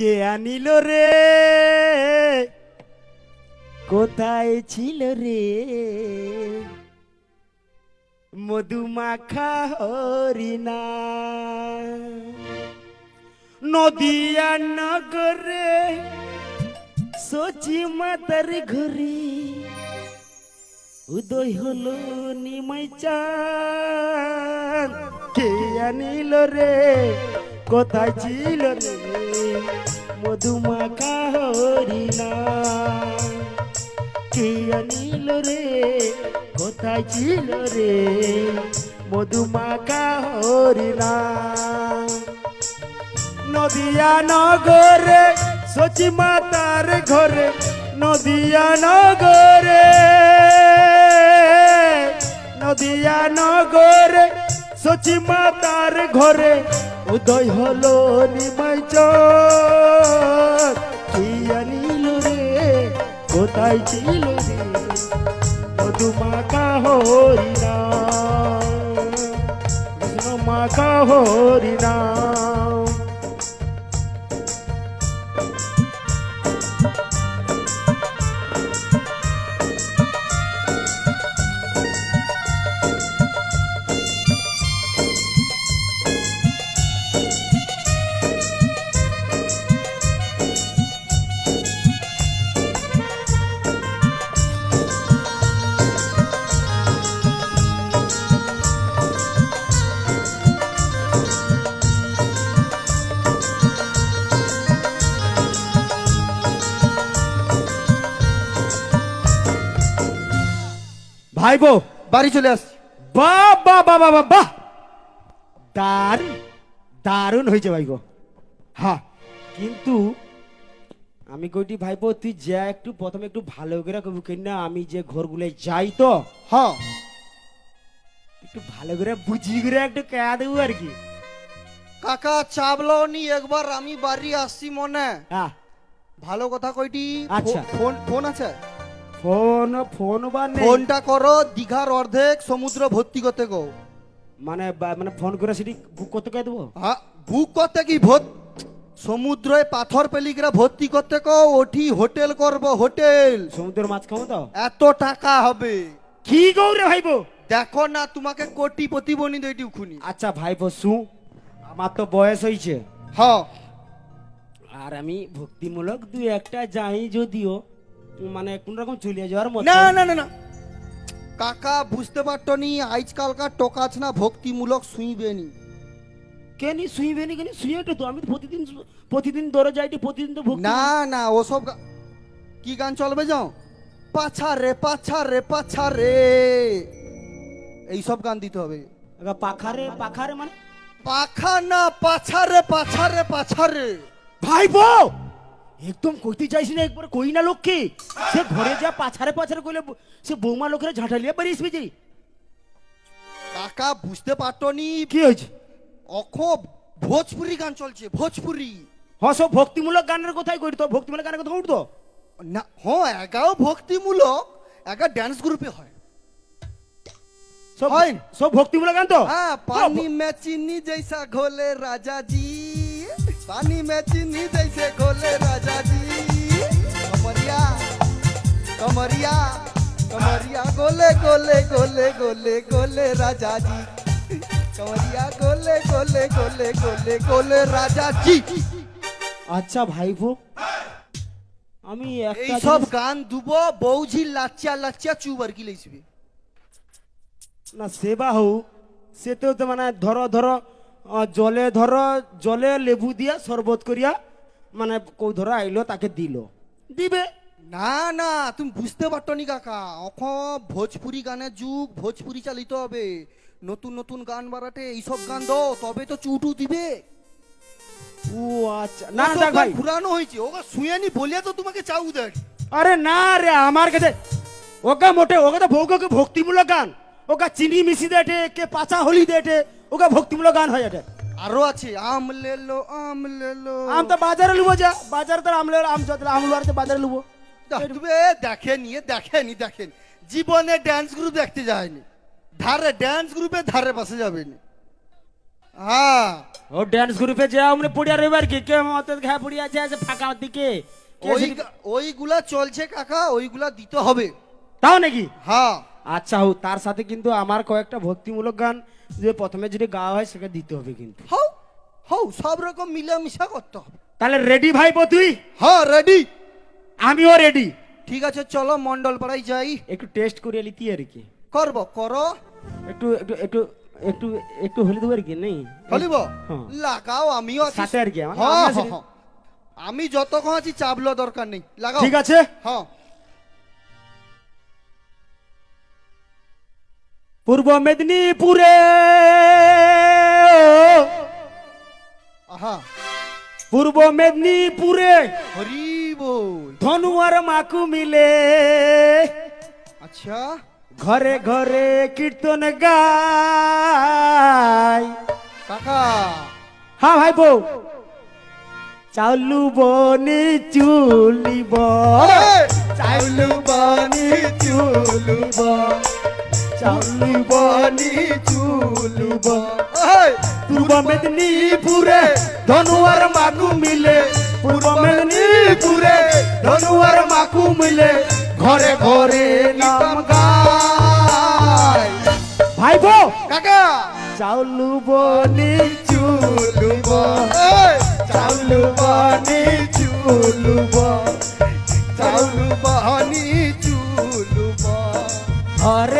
কে আনিল রে? কোথায় ছিল রে? মধুমাখা হরিণা। নদিয়া নগরে সচি মাতার ঘরে। উদয় হলো নিমাই চাঁদ। কে আনিল রে? কোথায় ছিল রে? মধুমাখা হরিণা কে আনিল রে কোথায় ছিল রে মধুমাখা হরিণা নদিয়া নগরে সচি মাতার ঘরে নদিয়া নগরে নদিয়া নগরে সচি মাতার ঘরে উদয় হলো নিমাই কি আনিল রে? কোথায় ছিল রে? মধুমাকা হরিণা মাকা হরিণা ভাইবো। বাড়ি চলে আসছি। বাহ বাহ বাহ বাহ দারুণ দারুণ হয়েছে ভাই গো হ্যাঁ। কিন্তু আমি কইটি ভাইবো তুই যা একটু প্রথমে একটু ভালো করে কবি কেন না আমি যে ঘরগুলো যাই তো। হ্যাঁ। একটু ভালো করে বুঝি করে একটু কেয়া দেবো আর কি। কাকা চাবলাও নি একবার আমি বাড়ি আসছি মনে। হ্যাঁ। ভালো কথা কইটি আচ্ছা। ফোন ফোন আছে? ফোন ফোন বা নেই ফোনটা করো দিঘার অর্ধেক সমুদ্র ভর্তি করতে গো। মানে বা- মানে ফোন করে সেটি বুক করতে কে দেবো? হ্যাঁ বুক করতে কি ভোট? সমুদ্রে পাথর পেলিকরা ভর্তি করতে কো ওঠি হোটেল করব হোটেল। সমুদ্রের মাছ খাব তো? এত টাকা হবে। কি গৌরে ভাইবো দেখো না তোমাকে কোটি প্রতিবনী দইটি উখুনি আচ্ছা ভাইবো শু আমার তো বয়স হয়েছে হ্যাঁ আর আমি ভক্তিমূলক দুই একটা যাই যদিও মানে কোন রকম চলে যাওয়ার মতো না না না না। কাকা বুঝতে পারতো নি আজকালকার টকাছ না ভক্তিমূলক শুইবে নি কেনি শুইবে নি কেনি? শুয়ে তো আমি প্রতিদিন প্রতিদিন দরে যাইটি প্রতিদিন তো ভক্তি না না ওসব কি গান চলবে যাও পাছা রে পাছা রে পাছা রে। এইসব গান দিতে হবে। আগা পাখারে পাখারে মানে? পাখা না পাছা রে পাছা রে পাছা রে। ভাইবো একদম কইতে চাইছি না একবার কই না লোককে সে ঘরে যা পাছারে পাছারে কইলে সে বৌমা লোকের লোকেরা ঝাঁটালিয়া পারিস বিজি কাকা বুঝতে পারতনি কি হয়েছে? অখ ভোজপুরি গান চলছে ভোজপুরি। হ্যাঁ সব ভক্তিমূলক গানের কথাই করি তো ভক্তিমূলক গানের কথা উঠতো না হ্যাঁ একাও ভক্তিমূলক একা ড্যান্স গ্রুপে হয়। সব হয়। সব ভক্তিমূলক গান তো? হ্যাঁ পানি মেচিনি জৈসা ঘোলে রাজা জি पानी में चीनी जैसे घोले राजा जी कमरिया कमरिया कमरिया गोले गोले गोले गोले गोले राजा जी कमरिया गोले गोले गोले गोले गोले राजा जी আচ্ছা ভাইবো আমি একটা এই সব জিনিস- গান দুব বৌঝি লাচ্চা লাচ্চা চুবার কি লেইছবি না সেবা হও সেতেও তো মানে ধরো ধরো আহ, জলে ধরো জলে লেবু দিয়া শরবত করিয়া মানে কৌ ধরো আইলো তাকে দিল। দিবে? না না তুমি বুঝতে পারতো নি কাকা। অখ ভোজপুরি গানের যুগ ভোজপুরি চালিত হবে। নতুন নতুন গান বাড়াতে এইসব গান দাও তবে তো চুটু দিবে। ও আচ্ছা। না দেখ ভাই। পুরানো হয়েছে। ওকে শুয়েনি বলিয়া তো তোমাকে চাউ দেখ আরে না রে আমার কাছে ওকে মোটে ওকে তো ভৌগকে ভক্তিমূলক গান। ওকে চিনি মিশি দেটে কে পাচা হলি দেটে ওকে ভক্তিমূলক গান হয় এটা। আরও আছে আম লেলো আম লেলো আম তো বাজারে লুবো যা বাজারে তো আমলে আম যত আম লুয়ার তো বাজারে লুবো। তুমি দেখেনি এ দেখেনি দেখেন। জীবনে ড্যান্স গ্রুপ দেখতে যায়নি। ধারে ড্যান্স গ্রুপে ধারে পাশে যাবেনি। হ্যাঁ। ও ড্যান্স গ্রুপে যাও আমরা পড়িয়া রইবার কি। কে মতে ঘা পড়িয়া আছে আছে ফাঁকা দিকে? ওই ওইগুলা চলছে কাকা ওইগুলা দিতে হবে। তাও নাকি? হ্যাঁ। আচ্ছা হোক তার সাথে কিন্তু আমার কয়েকটা ভক্তিমূলক গান যে প্রথমে যদি গাওয়া হয় সেটা দিতে হবে কিন্তু। হও হও সব রকম মিলামিশা করতে হবে। তাহলে রেডি ভাইপো তুই? হ্যাঁ রেডি আমিও রেডি ঠিক আছে চলো মন্ডল পাড়ায় যাই। একটু টেস্ট করিয়ে লিতি আর কি? করব করো। একটু একটু একটু একটু একটু হলে দেবো আর কি নেই? বলিব হ্যাঁ। লাগাও আমিও সাথে আর কি, হ্যাঁ, হ্যাঁ। আমি যতক্ষণ আছি চাবলো দরকার নেই। লাগাও। ঠিক আছে? হ্যাঁ। পূর্ব মেদিনীপুরে। আহা। পূর্ব মেদিনীপুরে হরি বল। ধনু আর মাকু মিলে। আচ্ছা। ঘরে ঘরে কীর্তন গায় কাকা। হ্যাঁ ভাই বউ। চাউলু বনি চুলিব। চাউলু বানি চুলুব। চাউলু বানি চুলুব পূর্ব মেদিনীপুরে ধনু আর মাকু মিলে। পূর্ব মেদিনীপুরে ধনু আর মাকু মিলে। ঘরে ঘরে নাম গায়। ভাই বউ কাকা! চাউলু বনি চুলুব। চাউলু বানি চুলুব। চাউলু বানি চুলুব। এই,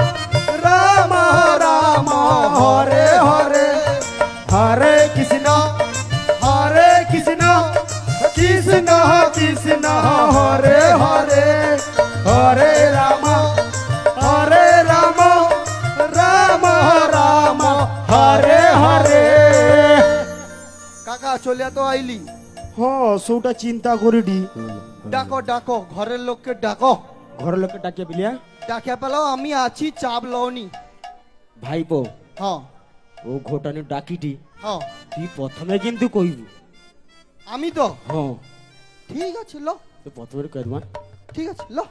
চলিয়া তো আইলি। হ্যাঁ সৌটা চিন্তা করিডি। ডাকো ডাকো ঘরের লোককে ডাকো। ঘর লোকে ডাকিয়ে বিলিয়া? ডাকিয়া পেলাও আমি আছি চাপ লওনি। ভাইপো হ্যাঁ। ও ঘোটানি ডাকিটি হ্যাঁ। তুই প্রথমে কিন্তু কইবি। আমি তো? হ্যাঁ। ঠিক আছে লো। তো প্রথমে কইবা ঠিক আছে লো।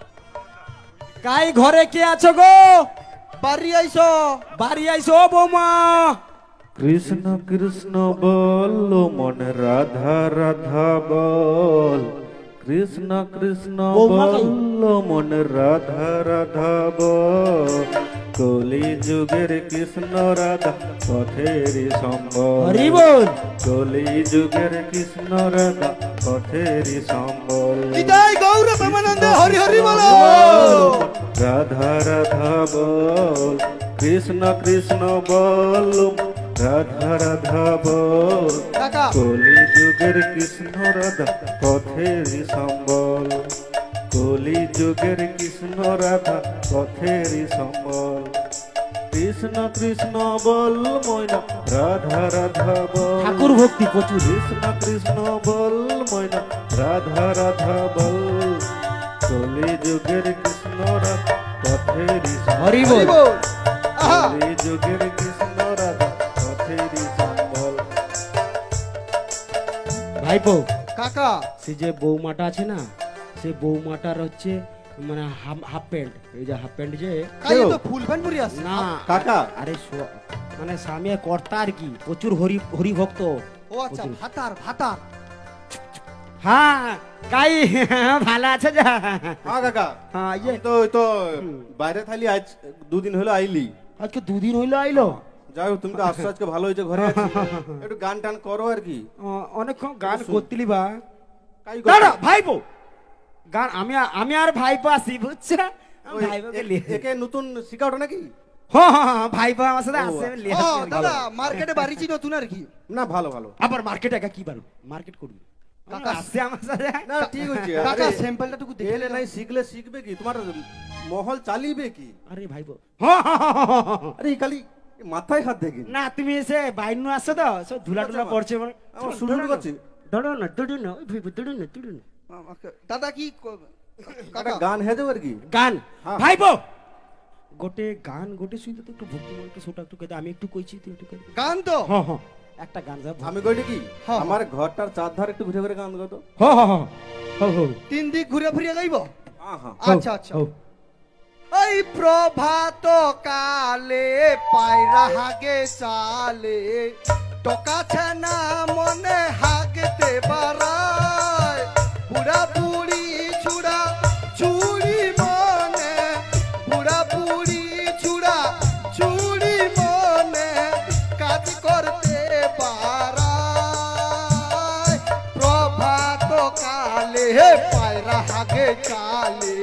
কাই ঘরে কে আছো গো? বাড়ি আইসো। বাড়ি আইসো ও বৌমা। কৃষ্ণ কৃষ্ণ বল মন রাধা রাধা বল। কৃষ্ণ কৃষ্ণ? বল মন রাধা রাধা বল। কলি যুগের কৃষ্ণ রাধা পথের সম্বল। বল। কলি যুগের কৃষ্ণ রাধা পথের সম্বল। হরি হরি বলো রাধা রাধা বল। কৃষ্ণ কৃষ্ণ বল রাধা রাধা বল কলি যুগের কৃষ্ণ রাধা পথের সম্বল। কলি যুগের কৃষ্ণ রাধা পথের সম্বল। কৃষ্ণ কৃষ্ণ বল ময়না রাধা রাধা বল ঠাকুর ভক্তি প্রচুর। কৃষ্ণ কৃষ্ণ বল ময়না রাধা রাধা বল কলি যুগের কৃষ্ণ রাধা পথের হরি বল কলি যুগের কৃষ্ণ ভাইপো কাকা। সে যে বৌমাটা আছে না সে বৌমাটার হচ্ছে মানে হাফ হাফ প্যান্ট। এই যে হাফ প্যান্ট যে তো ফুল প্যান্ট পরি আছে না। কাকা। আরে মানে স্বামী কর্তা আর কি প্রচুর হরি হরি ভক্ত ও আচ্ছা ভাতার ভাতার। হ্যাঁ কাই ভালো আছে যা। হ্যাঁ কাকা। হ্যাঁ ইয়ে। তো তো বাইরে থালি আজ দুদিন হলো আইলি। আজকে দুদিন হইল আইলো? যাই হোক তুমি তো আসছো আজকে ভালো হয়েছে ঘরে আছি। একটু গান টান করো আর কি। অনেকক্ষণ গান করতিলি বা। কাই ভাইপো। গান আমি আ- আমি আর ভাইপো আছি বুঝছ? আমি ওই ভাইপোকে এ- লিয়ে একে নতুন শিখাওটা নাকি? হ্যাঁ হ্যাঁ, হ্যাঁ, ভাইপো আমার সাথে আসে আমি লিয়ে ও আসি দাদা মার্কেটে বাড়িছি নতুন আর কি? না ভালো ভালো। আবার মার্কেট একা কি মার্কেট করবি। কাকা- আসছে আমার সাথে না ঠিক হচ্ছে কাকা আরে, স্যাম্পলটা টুকু দেখে এলে নাই শিখলে শিখবে কি? তোমার মহল চালিবে কি? আরে ভাইপো। হ্যাঁ, হ্যাঁ, হ্যাঁ, হ্যাঁ, হ্যাঁ। আরে মাথায় হাত দেখি না তুমি এসে বাইনু আসছো তো সব ধুলা টুলা পড়ছে আমার শুরু করছি দৌড়ো না। দৌড়ো না দৌড়ো না দৌড়ো না দাদা কি একটা গান হেজে আর কি? গান? হ্যাঁ। ভাইপো! গোটে গান গোটে শুনতে তো একটু ভক্তি একটু ছোট একটু কেটে আমি একটু কইছি তুই একটু কেটে গান তো? হ্যাঁ হ্যাঁ একটা গান যাব আমি কইটি কি? হ্যাঁ। আমার ঘরটার চার ধার একটু ঘুরে ঘুরে গান গাও তো। হো হো হো হো হো তিন দিক ঘুরে ফিরে গাইব? আচ্ছা আচ্ছা। এই প্রভাত কালে পায়রা হাগে সালে টকাছে না মনে হাগতে বারায় বুড়া বুড়ি ছুড়া চুড়ি মনে, বুড়া বুড়ি ছুড়া চুড়ি মনে কাজ করতে পারায় প্রভাত কালে পায়রা হাগে চালে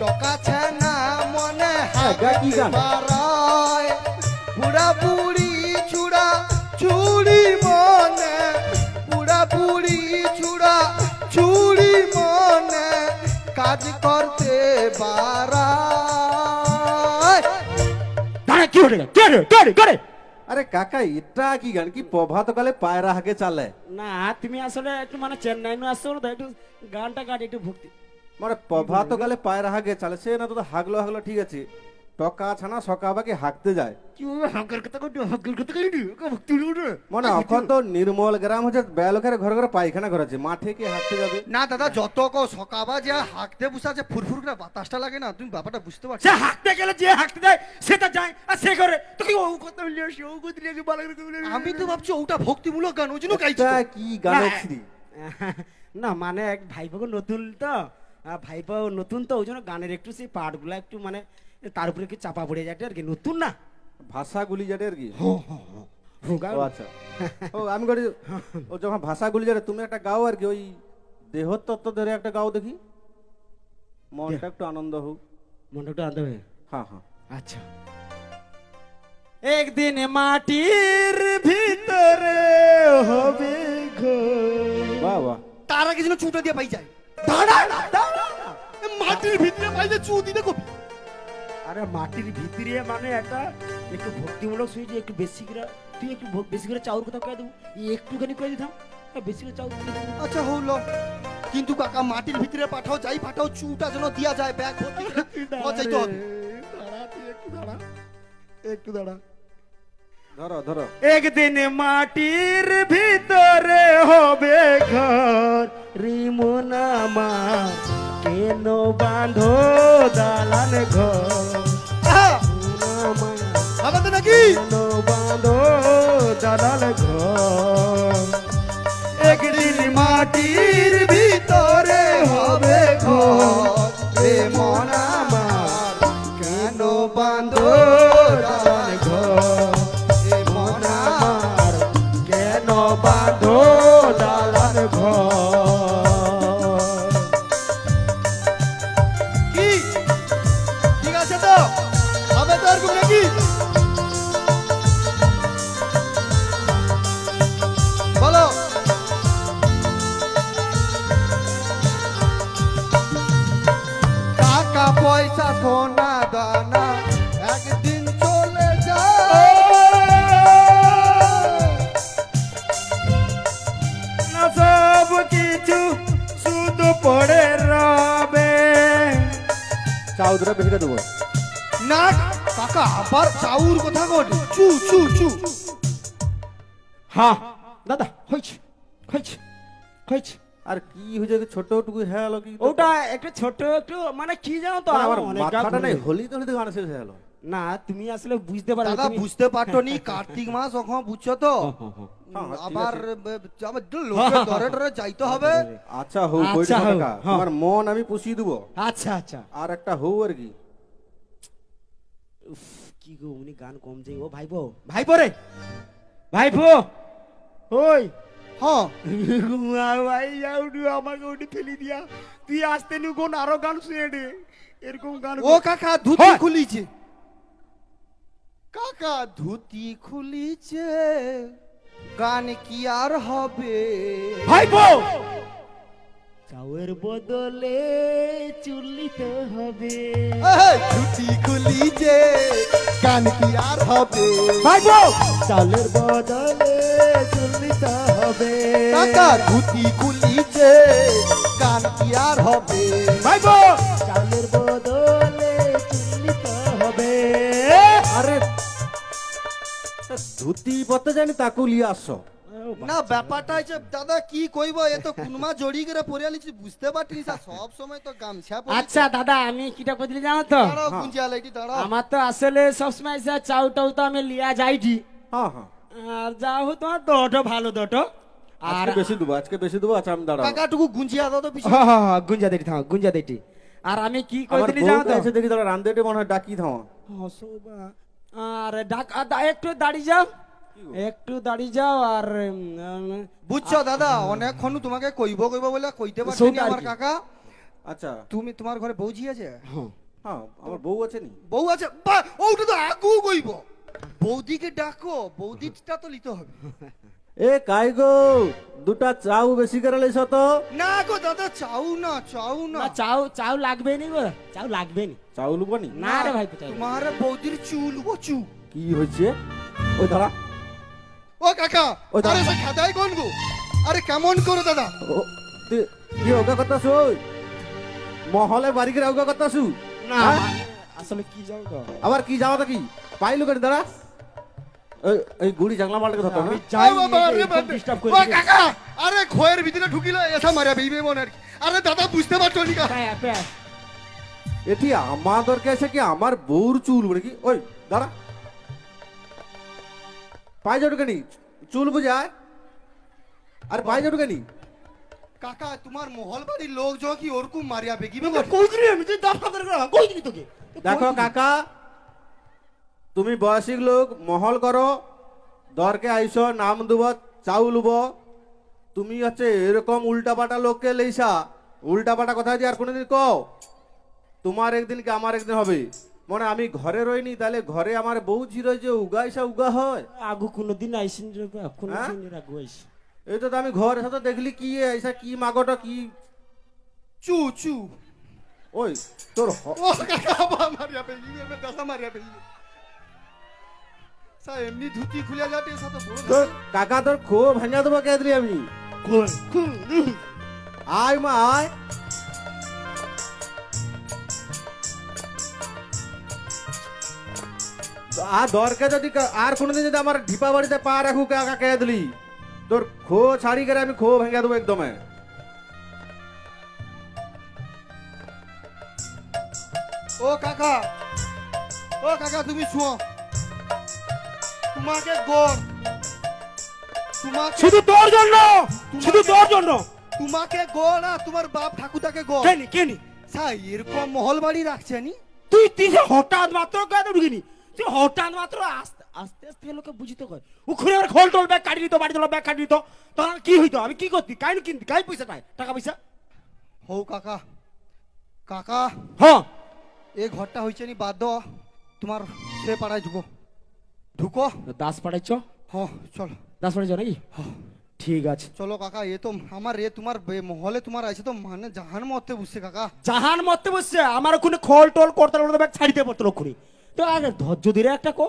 টকাছে না গা কি গান? চুড়ি মনে চূড়া চুড়ি মনে কাজ করতে পারায় দাঁড়া কি হলো? কে রে কে রে কে রে আরে কাকা এটা কি গান? কি প্রভাতকালে পায়রা হাগে চালে? না তুমি আসলে একটু মানে চেন্নাই নু আসছো তো একটু গানটা গাড়ি একটু ভক্তি। মানে প্রভাতকালে পায়রা হাগে চালে সে না তো হাগলো হাগলো ঠিক আছে। টকা ছানা সকাবাকে হাঁকতে যায়। মানে এখন তো নির্মল গ্রাম হচ্ছে বেলোকের ঘরে ঘরে পায়খানা করেছে মাঠে কি হাঁকতে যাবে? না দাদা যত কো সকাবা যে হাঁকতে বসে ফুরফুর করে বাতাসটা লাগে না তুমি ব্যাপারটা বুঝতে পারছ? সে হাঁকতে গেলে যে হাঁকতে যায় সেটা যায় আর সে করে তো কি ও কথা বললি সে ও কথা লিয়ে ভালো করে বলে আমি তো ভাবছি ওটা ভক্তিমূলক গান ওই জন্য গাইছি কি শ্রী না। মানে এক ভাইপো নতুন তো ভাইপো নতুন তো ওই জন্য গানের একটু সেই পার্টগুলো একটু মানে তার উপরে কি চাপা পড়ে যাচ্ছে আর কি? নতুন না? ভাষাগুলি যাতে আর কি? ও আচ্ছা। ও আমি করি ও যখন ভাষাগুলি যাতে তুমি একটা গাও আর কি ওই দেহতত্ত্ব ধরে একটা গাও দেখি। মনটা একটু আনন্দ হোক। মনটা একটু আনতে হবে? হ্যাঁ হ্যাঁ। আচ্ছা। একদিন মাটির ভিতরে হবে বাহ তার আগে যেন চুটা দিয়ে পাই যায়। দাঁড়া দাঁড়া মাটির ভিতরে পাই যায় চু দিতে কবি আরে মাটির ভিতরে মানে একটা একটু ভক্তিমূলক সুইচ একটু বেশি করে তুই একটু বেশি করে চাউর কথা কয়ে দেবো এই একটুখানি করে দিতাম আর বেশি করে চাউর। আচ্ছা হলো। কিন্তু কাকা মাটির ভিতরে পাঠাও যাই পাঠাও চুটা যেন দিয়া যায় ব্যাগ ভর্তি করে। পৌঁছাইতে হবে। একটু দাঁড়া। একটু দাঁড়া। ধরো ধরো। একদিন মাটির ভিতরে হবে ঘর রিমোনামা কেন বাঁধো দালান ঘর? নাকি? একদিন মাটির ভিতরে হবে ঘর। মন আমার কেন বাঁধো আর কি হয়েছে কি ছোট টুকু হয়ে গেল কি? ওটা একটু ছোট একটু মানে কি জানো তো মানে আমার মাথাটা। নেই হলি তো হলিতে গান শেষ হয়ে গেল। না তুমি আসলে বুঝতে পারো দাদা বুঝতে পারতো নি কার্তিক মাস ওখানে বুঝছ তো? হ্যাঁ, ঠিক আবার আছে। ব- আবার লোকের দরে ডরে যাইতে হবে। আচ্ছা হোক আচ্ছা, হ্যাঁ। তোমার মন আমি পুষিয়ে দেবো। আচ্ছা আচ্ছা। আর একটা হৌ আর কি। উফ, কি গো উনি গান কমছে ও ভাইপো ভাইপো রে! ভাইপো ওই! হ্যাঁ। ভাই যাউডু আমাকে ওটি ফেলি দিয়া তুই আসতে নি কোন আরও গান শুনে দে এরকম গান ও কাকা ধুতি খুলিছে। কাকা ধুতি খুলিছে। গান কি আর হবে? ভাইপো! চাউয়ের বদলে চুল্লিতে হবে। এই, ধুতি খুলিছে গান কি আর হবে? ভাইপো! চালের বদলে কাকা ধুতি খুলিছে গান কি আর হবে? ভাইপো! চালের বদলে চুল্লিতে হবে। আরে ধুতি পরতে জানি তাকেও লিয়ে আসছো না ব্যাপারটা হচ্ছে দাদা কি কইব এ তো কুনমা জড়ি করে পরে আলিছি বুঝতে পারছিস সব সময় তো গামছা পরে আচ্ছা দাদা আমি কিটা করতে জানো তো? দাঁড়াও গুঞ্জিয়া লাইটি দাঁড়াও। আমার তো আসলে সবসময় এসে চাউ টাউ তো আমি লিয়া যাইটি। হ্যাঁ হ্যাঁ। আর যা হোক তোমার দটো ভালো দটো। আর আজকে বেশি দেবো আজকে বেশি দেবো আচ্ছা আমি দাঁড়াবো। কাকাটুকু গুঞ্জিয়া দাও তো পিছনে হ্যাঁ হ্যাঁ হ্যাঁ গুঞ্জা দেটি থাও গুঞ্জা দেটি। আর আমি কি করতে জানো তো? এসে দেখি দাঁড়া রান্ধেটে মনে হয় ডাকি থামা। হসবা আর ডাক আর একটু দাঁড়িয়ে যাও। একটু দাঁড়িয়ে যাও আর বুঝছ দাদা অনেকক্ষণ তোমাকে কইব কইব বলে কইতে পারছি না আমার কাকা। আচ্ছা। তুমি তোমার ঘরে বৌজি আছে? হ্যাঁ। হ্যাঁ আমার বউ আছে নি? বউ আছে? বা ওটা তো আগু কইব। বৌদিকে ডাকো বৌদিটা তো নিতে হবে। এ কাই গো? দুটা চাউ বেশি করে লেছ তো। না গো দাদা চাও না চাও না। না চাও চাও লাগবে নি গো। চাও লাগবে নি চাউ লুবো নি না রে ভাই চাই তোমার বৌদির চুল ও চু কি হয়েছে? ওই দাঁড়া। ও কাকা ওই। আরে সে খাদাই কোন গো? আরে কেমন করো দাদা? ও তুই কি অজ্ঞা কথা শুই? মহলে বাড়ি করে অজ্ঞা কথা শু না। হ্যাঁ? আসলে কি যাও তো? আবার কি যাওয়া তো কি? পাইলু করে দাঁড়া। এই গুড়ি জাংলা মালকে ধরতো না আমি যাই বাবা, আরে ডিস্টার্ব ও কাকা আরে খয়ের ভিতরে ঢুকিল এসা মারিয়া বেইবে মনে আর আরে দাদা বুঝতে পারছ নি? কা? প্যাঁ, প্যাঁ। এটি আমার দরকার আছে কি? আমার বউর চুল বলে কি? ওই দাঁড়া। পাই যাও কেনি চুল বুঝায় আর পাই যাও কেনি কাকা তোমার মহল বাড়ির লোক যো কি ওরকম মারিয়া বেগিবে কই দিলি আমি তুই দশ টাকা করে কই দিলি তোকে। দেখো কাকা তুমি বয়সিক লোক মহল করো দরকে আইস নাম দুব চাউল উব তুমি হচ্ছে এরকম উল্টাপাটা লোককে লেইসা। উল্টাপাটা কথা যদি আর কোনোদিন কও? তোমার একদিন কি আমার একদিন হবে? মনে আমি ঘরে রইনি তাহলে ঘরে আমার বউ জিরো যে উগাইসা উগা হয়। আগু কোনোদিন আইসিন রে হ্যাঁ? দিন আগু আইসি এই তো আমি ঘরে সাথে দেখলি কি আইসা কি মাগটা কি চু চু। ওই তোর মারিয়া মে দাদা মারিয়া বেগিবে সা এমনি ধুতি খুলে যাতে সাথে বড় তোর কাকা তোর খো ভাঙা দেবো কে দিলি আমি আয় মা আয়। আর দরকার যদি আর কোনোদিন যদি আমার ঢিপা বাড়িতে পা রাখু কাকা কে দিলি তোর খো ছাড়ি করে আমি খো ভেঙে দেবো একদমে। ও কাকা ও কাকা তুমি শুও তোমাকে গড়। তোমাকে শুধু তোর জন্য শুধু তোর জন্য। তোমাকে গড় আর তোমার বাপ ঠাকুরটাকে গড়। কেনি কেনি? সা এরকম মহল বাড়ি রাখছে নি? তুই তুই হঠাৎ মাত্র কেন ঢুকিনি? তুই হঠাৎ মাত্র আস্তে আস্তে আস্তে লোকে বুঝিতে কয় উখুরে আর খোল টোল ব্যাগ কাটি দিত বাড়ি তোলা ব্যাগ কাটি দিত। তখন কি হইতো? আমি কি করতি? কাই কিনতি? কাই পয়সা পাই টাকা পয়সা? হৌ কাকা। কাকা হ্যাঁ। এই ঘরটা হয়েছে নি বাদ দাও। তোমার সে পাড়ায় ঢুকো। ঢুকো। দাস পাঠাইছ? হ্যাঁ চলো। দাস পাঠাইছ নাকি? ঠিক আছে। চলো কাকা এ তো আমার এ তোমার বে- মহলে তোমার আছে তো মানে জাহান মতে বুঝছে কাকা। জাহান মরতে বসছে? আমার ওখানে খোল টোল করতে করতে ব্যাগ ছাড়িতে পড়তো ওখানে। তো আগে ধৈর্য ধরে একটা কো।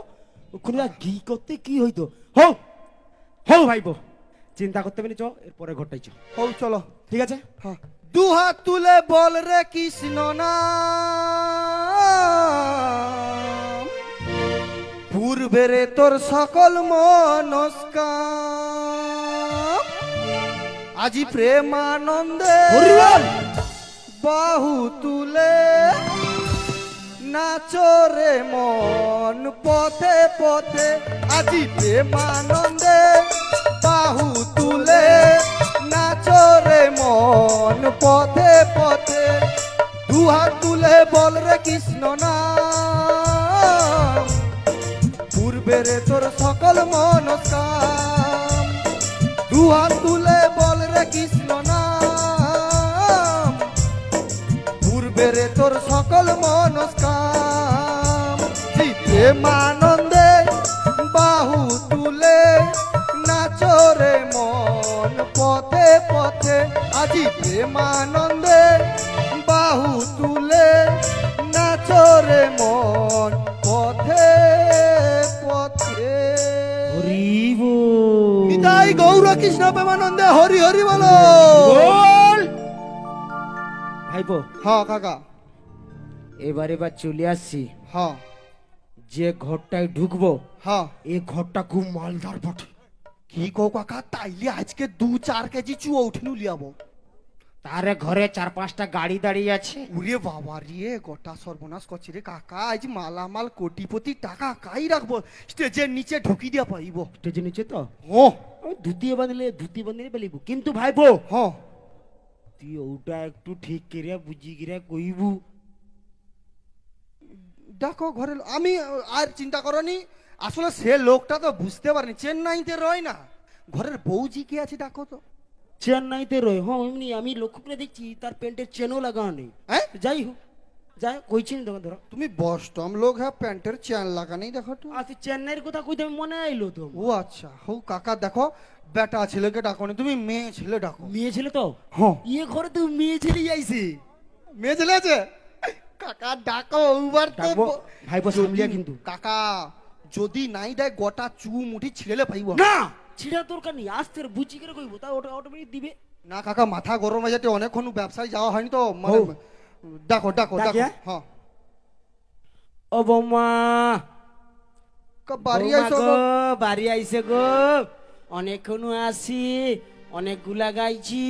ওখানে কি করতে কি হইতো? হও হও ভাইবো। চিন্তা করতে পারি চ এরপরে ঘটাইছ হৌ চলো। ঠিক আছে? হ্যাঁ। দু হাত তুলে বল রে কৃষ্ণ না পূর্বেরে তোর সকল মনস্কাম আজি প্রেমানন্দে বাহু তুলে নাচরে মন পথে পথে। আজি প্রেমানন্দে বাহু তুলে নাচরে মন পথে পথে। দুহাত তুলে বল রে কৃষ্ণ নাম। পূর্বেরে তোর সকল মনস্কাম। দুহাত তুলে বল রে কৃষ্ণ নাম। পূর্বেরে তোর সকল মনস্কাম। জিতে মানন্দে বাহু তুলে নাচরে মন পথে পথে। আজি প্রেমানন্দে বাহু কৃষ্ণ প্রেমানন্দে হরি হরি বলো। ভাইবো হ্যাঁ কাকা। এবারে এবার চলে আসছি। হ্যাঁ যে ঘরটায় ঢুকবো হ্যাঁ এই ঘরটা খুব মালদার বটে। কি কো কাকা তাইলে আজকে দু চার কেজি চুয়া উঠিনু লিয়াবো। তারে ঘরে চার পাঁচটা গাড়ি দাঁড়িয়ে আছে। উরে বাবা রে গোটা সর্বনাশ করছি রে কাকা। আজ মালামাল কোটিপতি টাকা কাই রাখব? স্টেজের নিচে ঢুকি দিয়া পাইব। স্টেজের নিচে তো? ও। ধুতি বাঁধলে ধুতি বাঁধলে বেলিব। কিন্তু ভাইবো হ্যাঁ তুই ওটা একটু ঠিক করে বুঝি করে কইবু। দেখো ঘরে আমি আর চিন্তা করনি। আসলে সে লোকটা তো বুঝতে পারিনি। চেন্নাইতে রয় না। ঘরের বউজি কে আছে দেখো তো। চেন্নাইতে রয়ে হ্যাঁ এমনি আমি লক্ষ্য করে দেখছি তার প্যান্টের চেনও লাগানো নেই। হ্যাঁ? যাই হোক যাই কইছি না তখন ধরো। তুমি বস্টম লোক হ্যাঁ প্যান্টের চেন লাগানেই দেখো তো। আচ্ছা চেন্নাইয়ের কথা কইতে আমি মনে আইলো তো। ও আচ্ছা হো কাকা দেখো বেটা ছেলেকে ডাকো নি, তুমি মেয়ে ছেলে ডাকো। মেয়ে ছেলে তো? হ্যাঁ। ইয়ে ঘরে তো মেয়ে ছেলেই আইছে। মেয়ে ছেলে আছে? কাকা ডাকো ওবার তো ডাকবো? ব- ভাইপো যদি- কিন্তু। কাকা যদি নাই দেয় গোটা চু মুঠি ছিঁড়লে পাইব। না! ছিড়া দরকার নেই আসতে বুঝি করে কইবো তা ওটা অটোমেটিক দিবে। না কাকা মাথা গরম হয়ে যাতে অনেকক্ষণ ব্যবসায় যাওয়া হয়নি তো মানে ডাকো ডাকো ডাকো হ্যাঁ? হ্যাঁ। ও বৌমা। কা- বাড়ি আইসো গো, বাড়ি আইছে গো। অনেকক্ষণ আসি অনেকগুলা গাইছি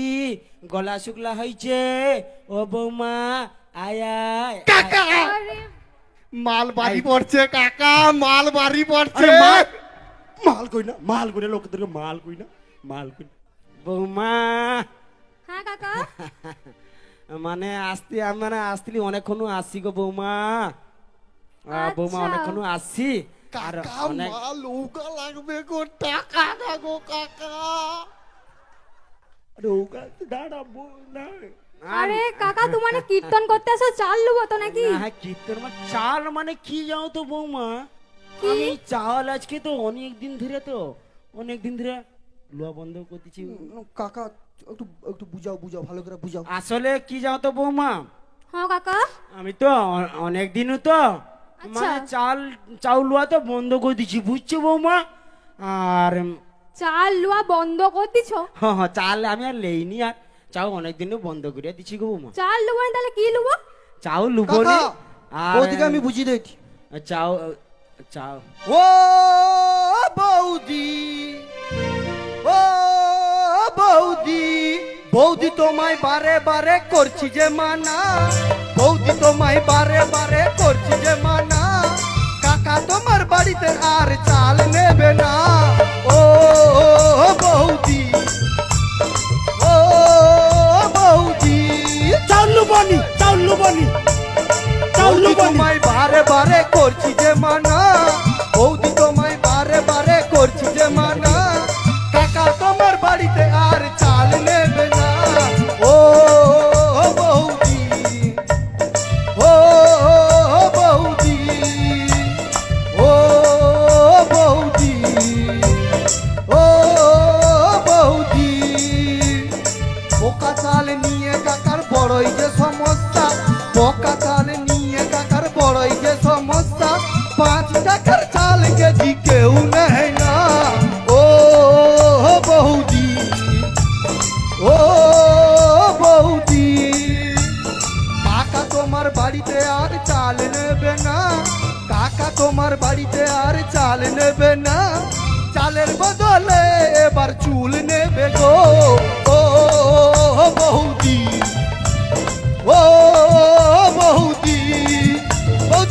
গলা শুকলা হয়েছে ও বৌমা আয় আয় কাকা! মাল বাড়ি পড়ছে কাকা মাল বাড়ি পড়ছে। আরে মাল কই না মাল কই না লোকদেরকে মাল কই না মাল কই না। বৌমা। হ্যাঁ কাকা। মানে আসতে আমি মানে আসতে অনেকক্ষণ আসছি গো বৌমা। আহ, বৌমা আচ্ছা। অনেকক্ষণ আসছি। আর অনেক মাল নৌকা লাগবে গো টাকা না গো কাকা। নৌকা দাঁড়া না। আরে কাকা তোমার কীর্তন করতে আসো চাল লুবো তো নাকি? হ্যাঁ, কীর্তন মানে চাল মানে কি যাও তো বৌমা? আমি চাল আজকে তো অনেক দিন ধরে তো অনেক দিন ধরে লোয়া বন্ধ করতেছি। কাকা একটু একটু বুঝাও বুঝাও ভালো করে বুঝাও। আসলে কি যাও তো বৌমা? হ্যাঁ কাকা। আমি তো অনেক দিনও তো মানে চাল চাউল লোয়া তো বন্ধ করে দিচ্ছি বুঝছ বৌমা? আর চাল লুয়া বন্ধ করে দিছো হ্যাঁ হ্যাঁ চাল আমি আর লেইনি আর চাও অনেক দিনও বন্ধ করে দিচ্ছি গো বৌমা। চাল লুবো তাহলে কি লুবো? চাও লুবো নি আর বৌদিকে আমি বুঝিয়ে দিচ্ছি। চাও চাও। ও বৌদি ও বৌদি বৌদি তোমায় বারে বারে করছি যে মানা বৌদি তোমায় বারে বারে করছি যে মানা কাকা তোমার বাড়িতে আর চাল নেবে না। ও বৌদি ও বৌদি চাউল লুবো নি চাউল লুবো তোমায় বারে বারে করছি যে মানা।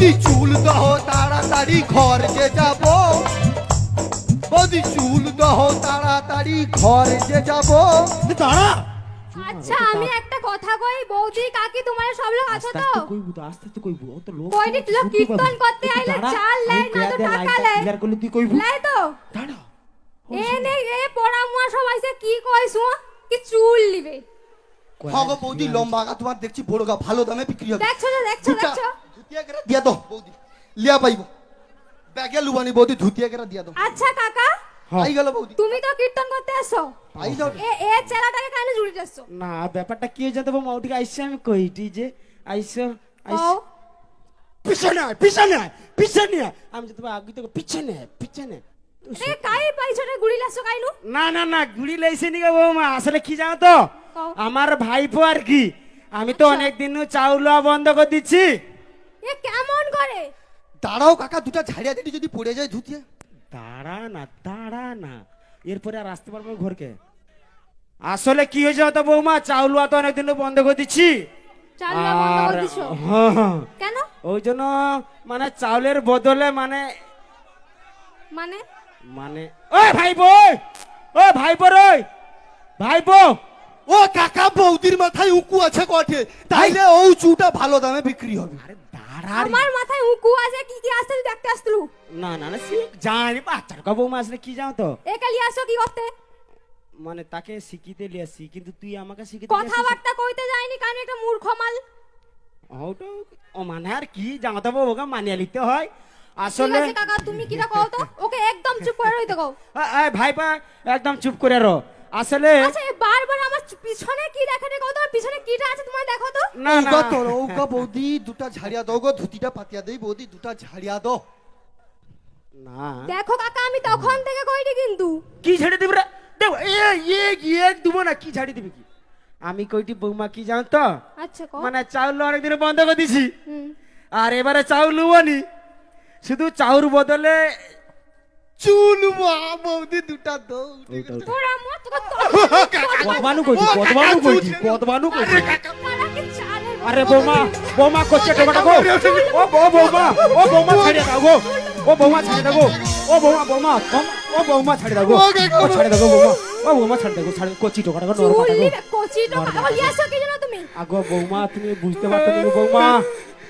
বৌদি চুল দহ তাড়াতাড়ি ঘর যে যাব। বৌদি চুল দহ তাড়াতাড়ি ঘর যে যাব দাঁড়া। আচ্ছা আমি একটা কথা কই বৌদি কাকি তোমার সব লোক আছো তো? আস্তে কইবু তো আস্তে আস্তে কইবু। অত লোক কয়টি লোক শুনতে কীর্তন করতে আইলে চাল লেয় না তো টাকা লেয়। clear করলে তুই কইবু। লাই তো। দাঁড়া। এ নে এ পড়া মুয়া সবাই সে কি কইছো কি চুল লিবে হগো বৌদি লম্বা গা তোমার দেখছি বড় গা ভালো দামে বিক্রি হবে। দেখছ তো দেখছ দেখছ। ধুতিয়া করে দিয়া দাও বৌদি লিয়া পাইব ব্যাগে লুবানি বৌদি ধুতিয়া করে দিয়া দাও আচ্ছা কাকা। পাই গেল বৌদি তুমি তো কীর্তন করতে আসছো পাই যাও এ এ চেলাটাকে কেন জুড়ে যাচ্ছ না ব্যাপারটা কি হয়ে যেতে মা ওদিকে আইসে আমি কইটি যে আইসো আইসো পিছনে আয় পিছনে আয় পিছনে আয়। আমি যেতে আগে তো পিছনে আয় পিছনে এ কাই পাইছনে গুড়ি লাসো কাইনু? না না না গুড়ি লাইছে নি গো বৌমা আসলে কি জানো তো। আমার ভাইপো আর কি। আমি তো আচ্ছা। অনেক দিন চাউল বন্ধ করে দিচ্ছি। এ কেমন করে? দাঁড়াও কাকা দুটা ঝাড়িয়া দিটি যদি পড়ে যায় ধুতিয়ে। দাঁড়া না দাঁড়া না। এরপরে আর আসতে পারব ঘরকে। আসলে কি হয়েছে হতো বৌমা? চাউল তো অনেকদিন বন্ধ করে দিচ্ছি। বন্ধ করে দিছো? হ্যাঁ। কেন? ওই জন্য মানে চাউলের বদলে মানে মানে? মানে ওই ভাইপো ও ভাইপো রে। ভাইপো। ও কাকা বৌদির মাথায় উকু আছে কটে তাইলে ও চুটা ভালো দামে বিক্রি হবে। আরে। আমার মাথায় উকু আছে কি কি আসতে দেখতে আসতলু না না না সে জানি বাচ্চার কা বৌমা আসলে কি জানো তো? একালি আসো কি করতে? মানে তাকে শিখিতে লিয়াছি কিন্তু তুই আমাকে শিখিতে কথাবার্তা কইতে যায়নি কারণ একটা মূর্খ মাল। ওটা ও মানে আর কি জানো তো ওকে মানিয়ে নিতে হয়। আসলে কাকা তুমি কিটা কও তো? ওকে একদম চুপ করে রইতে কও। ভাইপা একদম চুপ করে রো। আসলে আচ্ছা এ বারবার আমার পিছনে কি দেখে রে কও পিছনে কিটা আছে তোমার দেখো তো। না না তোর ওগা বৌদি দুটা ঝাড়িয়া দাও গো ধুতিটা পাতিয়া দেই বৌদি দুটা ঝাড়িয়া দাও। না। দেখো কাকা আমি তখন থেকে কইনি কিন্তু। কি ছেড়ে দিবি রে? দেব এ এ এ দিব না কি ঝাড়ি দিবি কি? আমি কইটি বৌমা কি জানো তো? আচ্ছা মানে চাউল অনেকদিন বন্ধ করে দিছি। হুম। আর এবারে চাউল লুবনি শুধু চাউর বদলে চুল মা বৌদি দুটা তোরা মত কইছি কইছি কইছি আরে বৌমা বৌমা করছে টোমাটো গো। ও বৌ বৌমা ও বৌমা ছাড়িয়ে দাও গো। ও বৌমা দাও ও বৌমা বৌমা বৌমা- ও বৌমা ছাড়িয়ে দাও গো। ও ছাড়িয়ে দাও বৌমা। ও। বৌমা ছাড়িয়ে দাও গো ছাড়িয়ে কচি টোকাটা গো নরম কাটা গো। কচি টাকা বলি কি জানো তুমি? আগো বৌমা তুমি বুঝতে পারতো না বৌমা।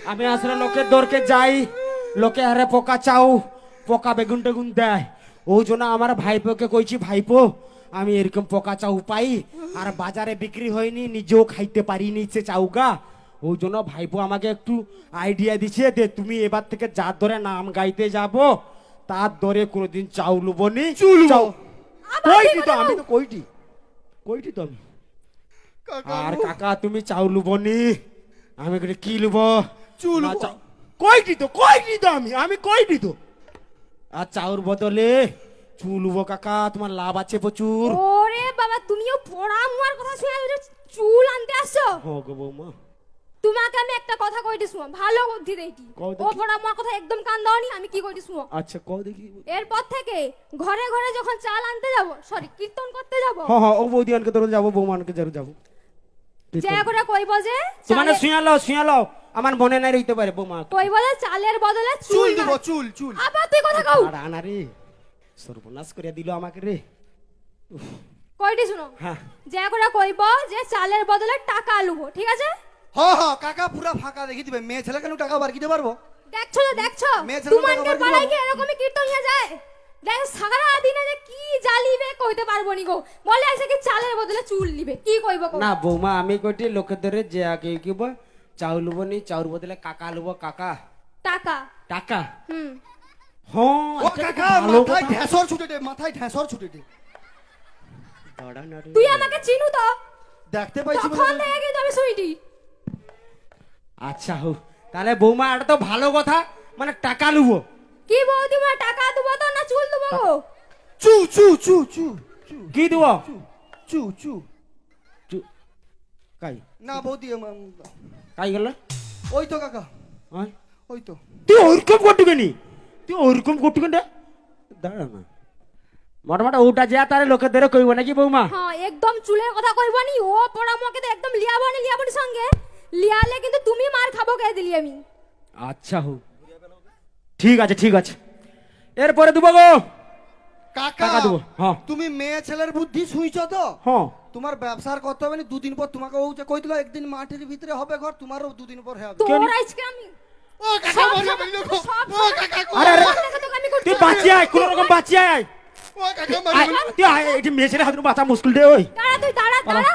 আমি আসলে লোকের দরকে যাই লোকে আরে পোকা চাও। পোকা বেগুন টেগুন দেয়। ওই জন্য আমার ভাইপোকে কইছি ভাইপো আমি এরকম পোকা চাউ পাই আর বাজারে বিক্রি হয়নি নিজেও খাইতে পারিনি সে চাউগা। ওই জন্য ভাইপো আমাকে একটু আইডিয়া দিছে যে তুমি এবার থেকে যার ধরে নাম গাইতে যাব তার ধরে কোনোদিন চাউ লুবনি চাউ আবার কইটি তো আমি তো কইটি। কইটি তো আমি। আর কাকা তুমি চাউ লুবনি আমি করে কি লুব? না, কইটি তো কইটি তো আমি আমি কইটি তো। আর চাউর বদলে চুলবো কাকা তোমার লাভ আছে প্রচুর। ওরে বাবা তুমিও পড়া মুয়ার কথা শুনে চুল আনতে আসছো? হো গো বৌমা। তোমাকে আমি একটা কথা কইতে শুনো ভালো বুদ্ধি কও ও দেখি। পড়া মুয়ার কথা একদম কান দাওনি আমি কি কইতে শুনো? আচ্ছা কও দেখি। এরপর থেকে ঘরে ঘরে যখন চাল আনতে যাব সরি কীর্তন করতে যাব। হ্যাঁ হ্যাঁ ও বৌদি আনকে তোর যাব বৌমা আনকে জরুর যাব। যে করে। কইব যে তোমার চালে- শুয়া লও শুয়া লও আমার মনে নাই রইতে পারে বৌমা। কইব যে চালের বদলে চুল দিব চুল চুল। আবার তুই কথা কও। আর আনা রে সর্বনাশ করে দিল আমাকে রে। কইটি শুনো? হ্যাঁ। যে করে কইব যে চালের বদলে টাকা লুবো ঠিক আছে? হ হ কাকা পুরা ফাঁকা দেখি দিবে। মেয়ে ছেলে কেন টাকা বার কিতে পারব? দেখছ দেখছ? মেয়ে ছেলে তোমার পাড়ায় কি এরকমই কীর্তন হয়ে যায়? দেখ সারা দিনে যে কি জ্বালিবে কইতে পারব নি গো। বলে আছে কি চালের বদলে চুল নিবে। কি কইব? না বৌমা আমি কইটি লোকের ধরে যে আগে কিব চাউল লুবনি চাউর বদলে কাকা লুব কাকা। টাকা। টাকা? হুম। হ্যাঁ ও তো কাকা মাথায়। ঢেসর ছুটে দে মাথায় ঢেসর ছুটে দে। তুই আমাকে চিনু তো? দেখতে পাইছি তখন কিন্তু আমি শুইটি আচ্ছা হো। তাহলে বৌমা এটা তো ভালো কথা মানে টাকা লুবো। কি বৌদি মা টাকা দেবো তো না চুল দেবো? গো চু চু চু চু চু। কি দিব? চু চু চু- কাই? না বৌদি কাই গেল? ওই তো কাকা। হ্যাঁ? ওই তো। তুই ওরকম করটুকেনি তুই ওরকম করটুকেন রে দাঁড়া না। মোটামোটা ওটা যা তারে ধরে কইব নাকি বৌমা? হ্যাঁ একদম চুলের কথা কইব নি। ও পড়া মোকে তো একদম লিয়াবো না লিয়াবো সঙ্গে। লিয়ালে কিন্তু তুমি মার খাব কে দিলি আমি? আচ্ছা হো ঠিক আছে ঠিক আছে। এরপরে দেবো গো। কাকা টাকা দেবো হ্যাঁ। তুমি মেয়ে ছেলের বুদ্ধি শুইছ তো? হ্যাঁ। তোমার ব্যবসার করতে হবে না দুদিন পর তোমাকে ও যে একদিন মাটির ভিতরে হবে ঘর তোমারও দুদিন পর হবে। তোর আজকে আমি ও কাকা সব বলল ও কাকা আরে আরে সব থেকে তোকে আমি করতে তুই হবে। আয় কোনো রকম আয়। ও কাকা আয়, তুই আয় এটি মেয়ে ছেলে হাতে বাঁচা মুশকিল দে ওই। দাঁড়া তুই দাঁড়া দাঁড়া।